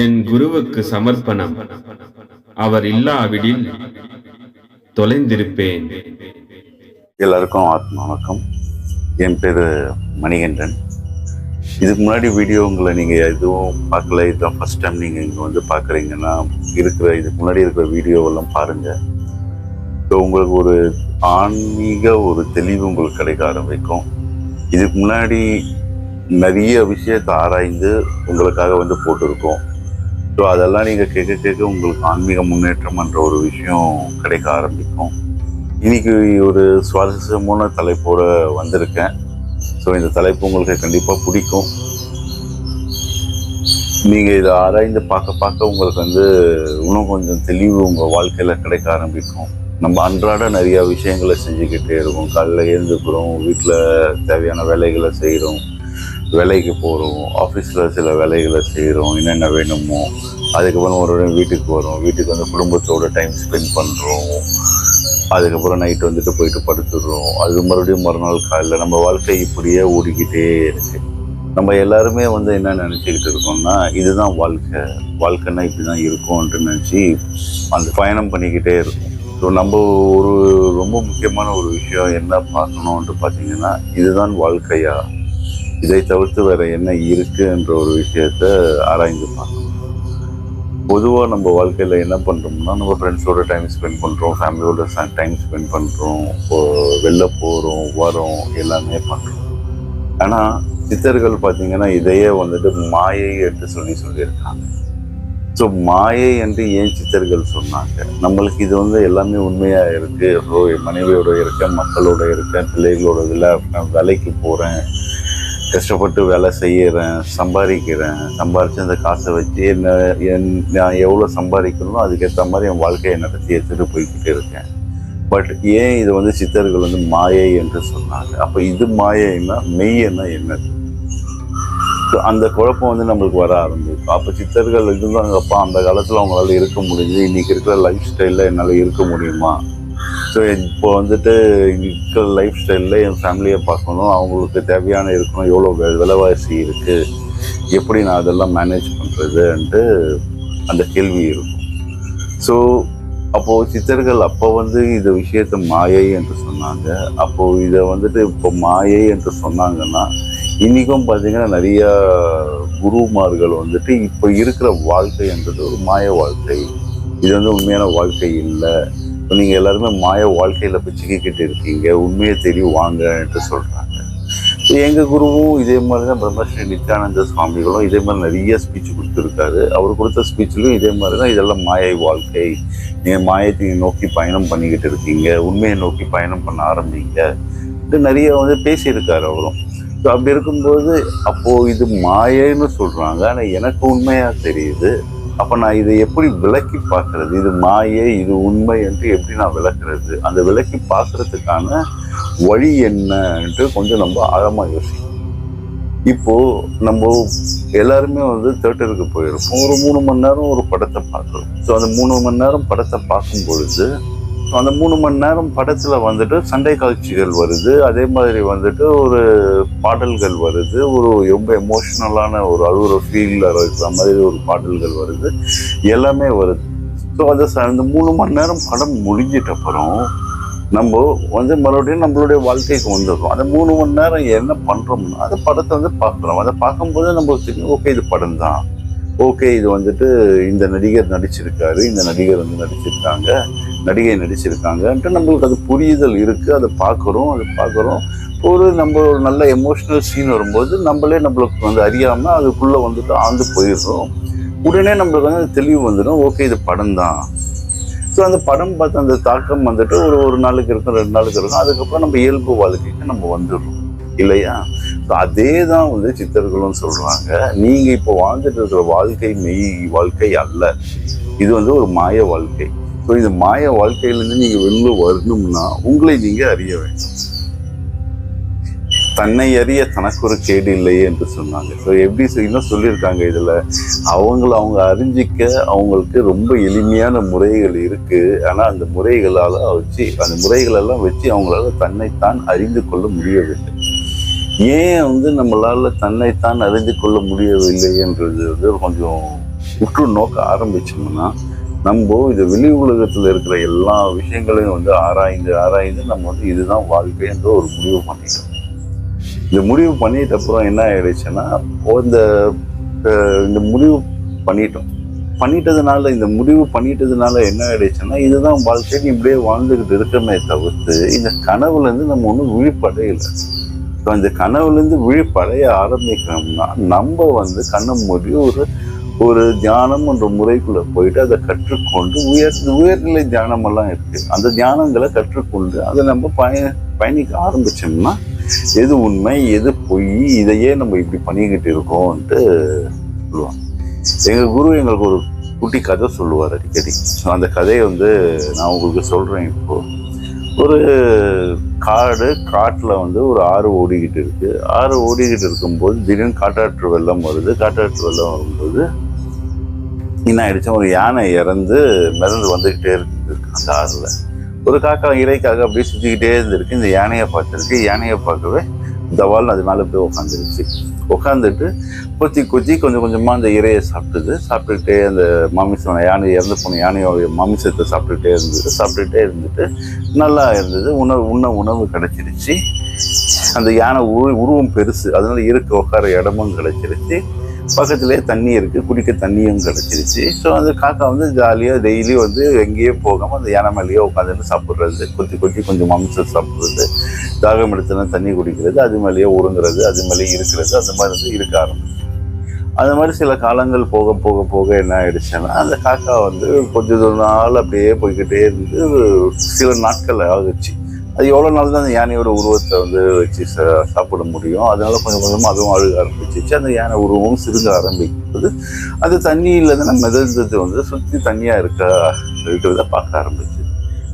என் குருவுக்கு சமர்ப்பணம். அவர் இல்லாவிடில் தொலைந்திருப்பேன். எல்லாருக்கும் ஆத்மா வணக்கம். என் பேர் மணிகண்டன். இதுக்கு முன்னாடி வீடியோ உங்களை நீங்கள் எதுவும் பார்க்கல இதுதான் ஃபஸ்ட் டைம் நீங்கள் இங்கே வந்து பார்க்குறீங்கன்னா இருக்கிற இதுக்கு முன்னாடி இருக்கிற வீடியோவெல்லாம் பாருங்கள் ஸோ உங்களுக்கு ஒரு ஆன்மீக ஒரு தெளிவு உங்களுக்கு கிடைக்க ஆரம்பிக்கும். இதுக்கு முன்னாடி நிறைய விஷயத்தை ஆராய்ந்து உங்களுக்காக வந்து போட்டிருக்கோம். ஸோ அதெல்லாம் நீங்கள் கேட்க கேட்க உங்களுக்கு ஆன்மீக முன்னேற்றம் என்ற ஒரு விஷயம் கிடைக்க ஆரம்பிக்கும். இன்னைக்கு ஒரு சுவாரஸ்யமான தலைப்போடு வந்திருக்கேன். ஸோ இந்த தலைப்பு உங்களுக்கு கண்டிப்பாக பிடிக்கும். நீங்கள் இதை ஆராய்ந்து பார்க்க பார்க்க உங்களுக்கு வந்து இன்னும் கொஞ்சம் தெளிவு உங்கள் வாழ்க்கையில் கிடைக்க ஆரம்பிக்கும். நம்ம அன்றாட நிறையா விஷயங்களை செஞ்சுக்கிட்டே இருக்கோம் காலைல எழுந்துக்கிறோம் வீட்டில் தேவையான வேலைகளை செய்கிறோம் வேலைக்கு போகிறோம் ஆஃபீஸில் சில வேலைகளை செய்கிறோம் என்னென்ன வேணுமோ அதுக்கப்புறம் ஒரு வீட்டுக்கு வரோம். வீட்டுக்கு வந்து குடும்பத்தோட டைம் ஸ்பெண்ட் பண்ணுறோம் அதுக்கப்புறம் நைட்டு வந்துட்டு போயிட்டு படுத்துடுறோம் அது மறுபடியும் மறுநாள் காலையில் நம்ம வாழ்க்கை இப்படியே ஓடிக்கிட்டே இருக்கு. நம்ம எல்லாருமே வந்து என்ன நினச்சிக்கிட்டு இருக்கோம்னா இதுதான் வாழ்க்கை. வாழ்க்கைன்னா இப்படி தான் இருக்கும்ன்ட்டு நினச்சி அந்த பயணம் பண்ணிக்கிட்டே இருக்கும். ஸோ நம்ம ஒரு ரொம்ப முக்கியமான ஒரு விஷயம் என்ன பார்க்கணுன்ட்டு பார்த்தீங்கன்னா இதுதான் வாழ்க்கையா? இதை தவிர்த்து வேற என்ன இருக்குன்ற ஒரு விஷயத்த ஆராய்ந்து பார்க்கணும். பொதுவாக நம்ம வாழ்க்கையில் என்ன பண்ணுறோம்னா நம்ம ஃப்ரெண்ட்ஸோட டைம் ஸ்பெண்ட் பண்ணுறோம் ஃபேமிலியோட டைம் ஸ்பெண்ட் பண்ணுறோம் வெளில போகிறோம் வரோம் எல்லாமே பண்ணுறோம் ஆனால் சித்தர்கள் பார்த்தீங்கன்னா இதையே வந்துட்டு மாயை என்று சொல்லி சொல்லியிருக்காங்க. ஸோ மாயை என்று ஏன் சித்தர்கள் சொன்னாங்க? நம்மளுக்கு இது வந்து எல்லாமே உண்மையாக இருக்குது ஸோ மனைவியோட இருக்கேன் மக்களோட இருக்கேன் பிள்ளைகளோட இதில் நான் வேலைக்கு போகிறேன் கஷ்டப்பட்டு வேலை செய்கிறேன் சம்பாதிக்கிறேன் சம்பாதிச்சு அந்த காசை வச்சு என்ன என் நான் எவ்வளோ சம்பாதிக்கணுமோ அதுக்கேற்ற மாதிரி என் வாழ்க்கையை நடத்தி எடுத்துகிட்டு போய்கிட்டே இருக்கேன். பட் ஏன் இது வந்து சித்தர்கள் வந்து மாயை என்று சொன்னாங்க? அப்போ இது மாயைன்னா மெய்யன்னா என்னது? ஸோ அந்த குழப்பம் வந்து நம்மளுக்கு வர ஆரம்பிச்சு அப்போ சித்தர்கள் இருந்தாங்கப்பா அந்த காலத்தில் அவங்களால இருக்க முடியுது இன்னைக்கு இருக்கிற லைஃப் ஸ்டைலில் என்னால் இருக்க முடியுமா? ஸோ இப்போ வந்துட்டு இருக்கிற லைஃப் ஸ்டைலில் என் ஃபேமிலியை பார்க்கணும். அவங்களுக்கு தேவையான இருக்கணும். எவ்வளோ விலைவாசி இருக்குது எப்படி நான் அதெல்லாம் மேனேஜ் பண்ணுறதுன்ட்டு அந்த கேள்வி இருக்கும். ஸோ அப்போது சித்தர்கள் அப்போ வந்து இந்த விஷயத்தை மாயை என்று சொன்னாங்க. அப்போது இதை வந்துட்டு இப்போ மாயை என்று சொன்னாங்கன்னா இன்றைக்கும் பார்த்தீங்கன்னா நிறையா குருமார்கள் வந்துட்டு இப்போ இருக்கிற வாழ்க்கை என்றது ஒரு மாய வாழ்க்கை. இது வந்து உண்மையான வாழ்க்கை இல்லை. இப்போ நீங்கள் எல்லாருமே மாய வாழ்க்கையில் போய் சிக்கிக்கிட்டு இருக்கீங்க. உண்மையை தெரிய வாங்க என்று சொல்கிறாங்க ஸோ எங்கள் குருவும் இதே மாதிரி தான் பிரம்மஸ்ரீ நித்யானந்த சுவாமிகளும் இதே மாதிரி நிறைய ஸ்பீச் கொடுத்துருக்காரு. அவர் கொடுத்த ஸ்பீச்லையும் இதே மாதிரி தான் இதெல்லாம் மாயை வாழ்க்கை. நீங்கள் மாயத்தை நோக்கி பயணம் பண்ணிக்கிட்டு இருக்கீங்க. உண்மையை நோக்கி பயணம் பண்ண ஆரம்பிங்க. இது நிறைய வந்து பேசியிருக்காரு அவரும். ஸோ அப்படி இருக்கும்போது அப்போது இது மாயைன்னு சொல்கிறாங்க ஆனால் எனக்கு உண்மையாக தெரியுது. அப்போ நான் இதை எப்படி விளக்கி பார்க்கறது? இது மாயை இது உண்மை என்று எப்படி நான் விளக்குறது? அந்த விளக்கி பார்க்கறதுக்கான வழி என்னன்ட்டு கொஞ்சம் நம்ம ஆழமாக யோசிக்கணும். இப்போது நம்ம எல்லாருமே வந்து தேட்டருக்கு போயிருப்போம். ஒரு மூணு மணி நேரம் ஒரு படத்தை பார்க்குறோம். ஸோ அந்த மூணு மணி நேரம் படத்தை பார்க்கும் பொழுது அந்த மூணு மணி நேரம் படத்தில் வந்துட்டு சண்டை காட்சிகள் வருது. அதே மாதிரி வந்துட்டு ஒரு பாடல்கள் வருது. ஒரு ரொம்ப எமோஷ்னலான ஒரு அழுகிற ஃபீலில் இருக்கிற மாதிரி ஒரு பாடல்கள் வருது. எல்லாமே வருது. ஸோ அது அந்த மூணு மணி நேரம் படம் முடிஞ்சிட்ட அப்புறம் நம்ம வந்து மறுபடியும் நம்மளுடைய வாழ்க்கைக்கு வந்துடுறோம். அந்த மூணு மணி நேரம் என்ன பண்ணுறோம்னா அந்த படத்தை வந்து பார்க்குறோம். அதை பார்க்கும்போது நம்மளுக்கு தெரியும் ஓகே இது படம் தான். ஓகே இது வந்துட்டு இந்த நடிகர் நடிச்சிருக்காரு இந்த நடிகர் வந்து நடிச்சிருக்காங்க. நடிகை நடிச்சிருக்காங்கன்ட்டு நம்மளுக்கு அது புரிதல் இருக்குது அதை பார்க்குறோம் அதை பார்க்குறோம். ஒரு நம்ம ஒரு நல்ல எமோஷ்னல் சீன் வரும்போது நம்மளே நம்மளுக்கு வந்து அறியாமல் அதுக்குள்ளே வந்துட்டு ஆழ்ந்து போயிடுறோம். உடனே நம்மளுக்கு வந்து தெளிவு வந்துடும். ஓகே இது படம் தான். ஸோ அந்த படம் பார்த்த அந்த தாக்கம் வந்துட்டு ஒரு ஒரு நாளுக்கு இருக்கும் ரெண்டு நாளுக்கு இருக்கும். அதுக்கப்புறம் நம்ம இயல்பு வாழ்க்கைக்கு நம்ம வந்துடுறோம். இல்லையா? ஸோ அதே தான் வந்து சித்தர்களும் சொல்கிறாங்க நீங்கள் இப்போ வாழ்ந்துட்டு இருக்கிற வாழ்க்கை மெய் வாழ்க்கை அல்ல. இது வந்து ஒரு மாய வாழ்க்கை. ஸோ இந்த மாய வாழ்க்கையிலேருந்து நீங்கள் வெளில வரணும்னா உங்களை நீங்கள் அறிய வேண்டும். தன்னை அறிய தனக்கு ஒரு கேடு இல்லையே என்று சொன்னாங்க. ஸோ எப்படி சொ- இன்னும் சொல்லியிருக்காங்க இதில் அவங்கள அவங்க அறிஞ்சிக்க அவங்களுக்கு ரொம்ப எளிமையான முறைகள் இருக்குது ஆனால் அந்த முறைகளால் வச்சு அந்த முறைகளெல்லாம் வச்சு அவங்களால தன்னைத்தான் அறிந்து கொள்ள முடியவில்லை. ஏன் வந்து நம்மளால் தன்னைத்தான் அறிந்து கொள்ள முடியவில்லை என்றது வந்து கொஞ்சம் உற்று நோக்க ஆரம்பிச்சோம்னா நம்ம இந்த வெளி உலகத்தில் இருக்கிற எல்லா விஷயங்களையும் வந்து ஆராய்ந்து ஆராய்ந்து நம்ம வந்து இதுதான் வாழ்க்கைன்ற ஒரு முடிவு பண்ணிட்டோம். இந்த முடிவு பண்ணிட்ட அப்புறம் என்ன ஆயிடுச்சுன்னா இந்த இந்த முடிவு பண்ணிட்டோம். பண்ணிட்டதுனால இந்த முடிவு பண்ணிட்டதுனால என்ன ஆயிடுச்சுன்னா இதுதான் வாழ்க்கைன்னு இப்படியே வாழ்ந்துக்கிட்டு இருக்கமே தவிர்த்து இந்த கனவுலேருந்து நம்ம ஒன்றும் விழிப்படையலை ஸோ அந்த கனவுலேருந்து விழிப்படைய ஆரம்பிக்கணும்னா நம்ம வந்து கண்ணை மூடி ஒரு ஒரு தியானம் என்ற முறைக்குள்ள போயிட்டு அதை கற்றுக்கொண்டு உயர் உயர்நிலை தியானம் எல்லாம் இருக்கு. அந்த தியானங்களை கற்றுக்கொண்டு அதை நம்ம பய பயணிக்க ஆரம்பிச்சோம்னா எது உண்மை எது பொய் இதையே நம்ம இப்படி பண்ணிக்கிட்டு இருக்கோம்ன்ட்டு சொல்லுவாங்க. எங்கள் குரு எங்களுக்கு ஒரு குட்டி கதை சொல்லுவார் அடிக்கடி. ஸோ அந்த கதையை வந்து நான் உங்களுக்கு சொல்கிறேன் இப்போது ஒரு காடு காட்டில் வந்து ஒரு ஆறு ஓடிக்கிட்டு இருக்குது ஆறு ஓடிக்கிட்டு இருக்கும்போது திடீர்னு காட்டாற்று வெள்ளம் வருது. காட்டாற்று வெள்ளம் வரும்போது என்ன ஆயிடுச்சு? ஒரு யானை இறந்து மிதந்து வந்துக்கிட்டே இருக்கு அந்த ஆறில். ஒரு காக்கா இறைக்காக அப்படியே சுற்றிக்கிட்டே இருந்திருக்கு. இந்த யானையை பார்த்துருக்கு. யானையை பார்க்கவே தவால் அது மேலே போய் உட்காந்துருச்சு உட்காந்துட்டு கொத்தி கொத்தி கொஞ்சம் கொஞ்சமாக அந்த இறையை சாப்பிட்டுது. சாப்பிட்டுக்கிட்டே அந்த மாமிசம் யானை இறந்து போன யானையோடைய மாமிசத்தை சாப்பிட்டுக்கிட்டே இருந்தது. சாப்பிட்டுக்கிட்டே இருந்துட்டு நல்லா இருந்தது. உணவு உண்ண உணவு கிடச்சிருச்சு. அந்த யானை உரு உருவம் பெருசு. அதனால இருக்க உட்கார இடமும் கிடைச்சிருச்சு. பக்கத்துலேயே தண்ணி இருக்குது குடிக்க தண்ணியும் கிடச்சிருச்சு. ஸோ அந்த காக்கா வந்து ஜாலியாக டெய்லியும் வந்து எங்கேயும் போகாமல் அந்த யானை மேலேயே உட்காந்துட்டு சாப்பிட்றது கொத்தி கொத்தி கொஞ்சம் மாமிசம் சாப்பிட்றது தாகம் எடுத்துனா தண்ணி குடிக்கிறது அது மேலேயே உருங்குறது அது மேலேயே இருக்கிறது அந்த மாதிரி வந்து இருக்க ஆரம்பிச்சு அந்த மாதிரி சில காலங்கள் போக போக போக என்ன ஆயிடுச்சுன்னா அந்த காக்கா வந்து கொஞ்ச நாள் அப்படியே போய்கிட்டே இருந்து சில நாட்கள் ஆகுச்சு அது எவ்வளோ நாள் தான் அந்த யானையோட உருவத்தை வந்து வச்சு சா- சாப்பிட முடியும். அதனால கொஞ்சம் கொஞ்சமாக அதுவும் அழுக ஆரம்பிச்சிச்சு. அந்த யானை உருவமும் சிறுங்க ஆரம்பிக்கும்போது அந்த தண்ணியில இருந்து நம்ம மிதந்தது வந்து சுற்றி தண்ணியாக இருக்க இருக்கிறத பார்க்க ஆரம்பிச்சு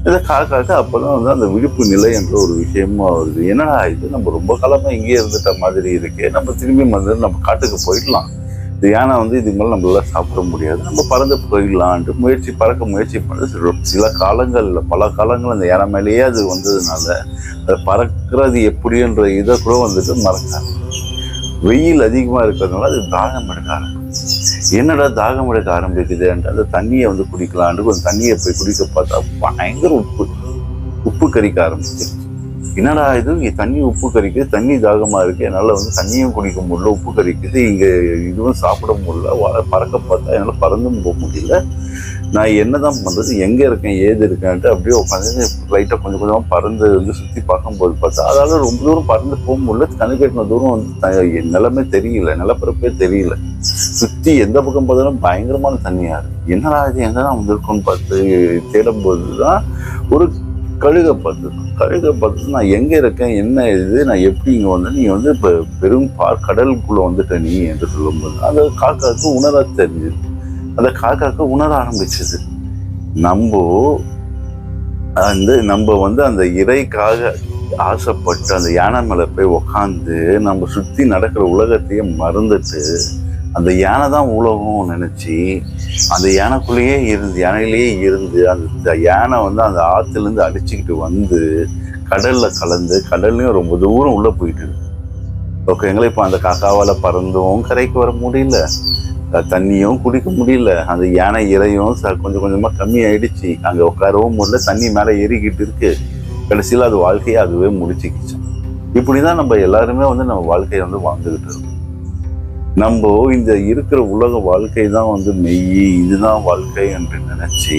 இதை காக்காக்க அப்போதான் வந்து அந்த விழிப்பு நிலை என்ற ஒரு விஷயமா வருது. என்னடா இது? நம்ம ரொம்ப காலமாக இங்கேயே இருந்துட்ட மாதிரி இருக்கே. நம்ம திரும்பி வந்து நம்ம காட்டுக்கு போயிடலாம். இந்த யானை வந்து இதுக்கு மேலே நம்மளால் சாப்பிட முடியாது. நம்ம பறந்து போயிடலான்ட்டு முயற்சி பறக்க முயற்சி பண்ணது சில- காலங்களில் பல காலங்கள் அந்த யானை மேலேயே அது வந்ததுனால அது பறக்கிறது எப்படின்ற இதை கூட வந்துட்டு மறக்காது. வெயில் அதிகமாக இருக்கிறதுனால அது தாகம் எடுக்க ஆரம்பிக்கும் என்னடா தாகம் எடுக்க ஆரம்பிக்குதுன்ட்டு அந்த தண்ணியை வந்து குடிக்கலான்ட்டு கொஞ்சம் தண்ணியை போய் குடிக்க பார்த்தா பயங்கர உப்பு உப்பு கறிக்க ஆரம்பிச்சிருச்சு. என்னடா இது? இங்கே தண்ணி உப்பு கறிக்குது தண்ணி தாகமாக இருக்கு. என்னால் வந்து தண்ணியும் குடிக்க முடியல உப்பு கறிக்குது இங்கே இதுவும் சாப்பிட முடியல. வர பறக்க பார்த்தா என்னால் பறந்தும் போக முடியல. நான் என்னதான் பண்ணுறது எங்கே இருக்கேன்? ஏது இருக்கேன்ட்டு அப்படியே உட்காந்து லைட்டாக கொஞ்சம் கொஞ்சமாக பறந்து வந்து சுற்றி பார்க்கும்போது பார்த்தா அதால் ரொம்ப தூரம் பறந்து போக முடியல. கணக்கெட்டின தூரம் வந்து த- என் நிலமே தெரியல. நிலப்பரப்பே தெரியல. சுற்றி எந்த பக்கம் பார்த்தாலும் பயங்கரமான தண்ணியாக இருக்குது என்னடா இது? எங்க தான் பார்த்து தேடும்போது தான் ஒரு கழுக பத்து கழுக பத்து நான் எங்க இருக்கேன் என்ன இது நான் எப்படி இங்க வந்தேன் நீ வந்து இப்போ பெரும் பார் கடலுக்குள்ள வந்துட்ட நீ என்று சொல்லும்போது அந்த காக்காவுக்கு உணர தெரிஞ்சது. அந்த காக்காவுக்கு உணர ஆரம்பிச்சது. நம்ம வந்து நம்ம வந்து அந்த இறைக்காக ஆசைப்பட்டு அந்த யானை மேலே போய் உக்காந்து நம்ம சுத்தி நடக்கிற உலகத்தையே மறந்துட்டு அந்த யானை தான் உலகம் நினச்சி அந்த யானைக்குள்ளேயே இருந்து யானையிலேயே இருந்து அந்த யானை வந்து அந்த ஆற்றுலேருந்து அடிச்சுக்கிட்டு வந்து கடலில் கலந்து கடல்லையும் ரொம்ப தூரம் உள்ளே போயிட்டு இருக்கு. ஓகேங்களா இப்போ அந்த காக்காவால் பறந்தும் கரைக்கு வர முடியல. தண்ணியும் குடிக்க முடியல. அந்த யானை இறையும் ச- கொஞ்சம் கொஞ்சமாக கம்மி ஆயிடுச்சு அங்கே உட்காரவும் முடியல. தண்ணி மேலே ஏறிக்கிட்டு இருக்கு. கடைசியில அது வாழ்க்கையை அதுவே முடிச்சுக்கிச்சு. இப்படிதான் நம்ம எல்லாருமே வந்து நம்ம வாழ்க்கையை வந்து வாழ்ந்துக்கிட்டு இருக்கோம். நம்ம இந்த இருக்கிற உலக வாழ்க்கை தான் வந்து மெய் இதுதான் வாழ்க்கை என்று நினைச்சு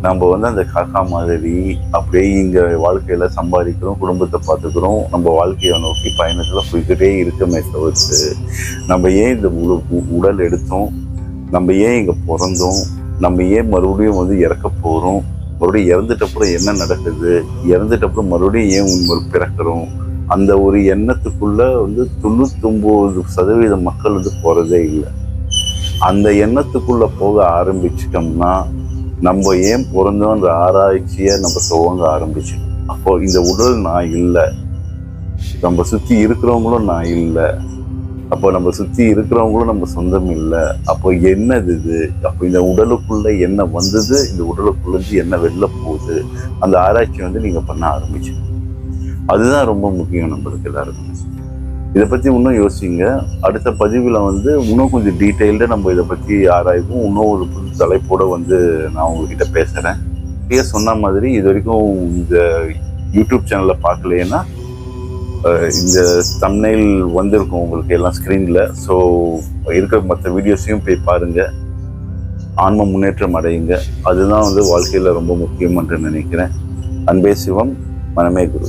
நம்ம வந்து அந்த காக்கா மாதிரி அப்படியே இங்கே வாழ்க்கையில் சம்பாதிக்கிறோம் குடும்பத்தை பார்த்துக்கிறோம் நம்ம வாழ்க்கையை நோக்கி பயணத்தில் போய்கிட்டே இருக்கமே தவிர்த்து நம்ம ஏன் இந்த உல- உடல் எடுத்தோம்? நம்ம ஏன் இங்கே பிறந்தோம்? நம்ம ஏன் மறுபடியும் வந்து இறக்க போகிறோம் மறுபடியும் இறந்துட்டப்புறம் என்ன நடக்குது? இறந்துட்டப்புறம் மறுபடியும் ஏன் உண்மை பிறக்கிறோம்? அந்த ஒரு எண்ணத்துக்குள்ள வந்து தொண்ணூத்தொன்பது சதவீத மக்கள் வந்து போறதே இல்லை. அந்த எண்ணத்துக்குள்ள போக ஆரம்பிச்சிட்டோம்னா நம்ம ஏன் பிறந்தோன்ற ஆராய்ச்சியை நம்ம துவங்க ஆரம்பிச்சிடும் அப்போ இந்த உடல் நான் இல்லை. நம்ம சுற்றி இருக்கிறவங்களும் நான் இல்லை. அப்போ நம்ம சுற்றி இருக்கிறவங்களும் நம்ம சொந்தம் இல்லை. அப்போ என்னது இது? அப்போ இந்த உடலுக்குள்ளே என்ன வந்தது? இந்த உடலுக்குள்ளேருந்து என்ன வெளில போகுது? அந்த ஆராய்ச்சி வந்து நீங்கள் பண்ண ஆரம்பிச்சு அதுதான் ரொம்ப முக்கியம் நம்மளுக்கு எல்லாருக்குமே. இதை பற்றி இன்னும் யோசிங்க. அடுத்த பதிவில் வந்து இன்னும் கொஞ்சம் டீட்டெயில்டாக நம்ம இதை பற்றி ஆராய்வோம். இன்னும் ஒரு புது தலைப்போடு வந்து நான் உங்ககிட்ட பேசுகிறேன் இப்பயே சொன்ன மாதிரி இது வரைக்கும் இந்த யூடியூப் சேனலில் பார்க்கலைன்னா இந்த தம்னைல் வந்திருக்கும் உங்களுக்கு எல்லாம் ஸ்க்ரீனில் ஸோ இருக்கிற மற்ற வீடியோஸையும் போய் பாருங்கள் ஆன்ம முன்னேற்றம் அடையுங்க. அதுதான் வந்து வாழ்க்கையில் ரொம்ப முக்கியம் என்று நினைக்கிறேன். அன்பே சிவம் மனமே குரு.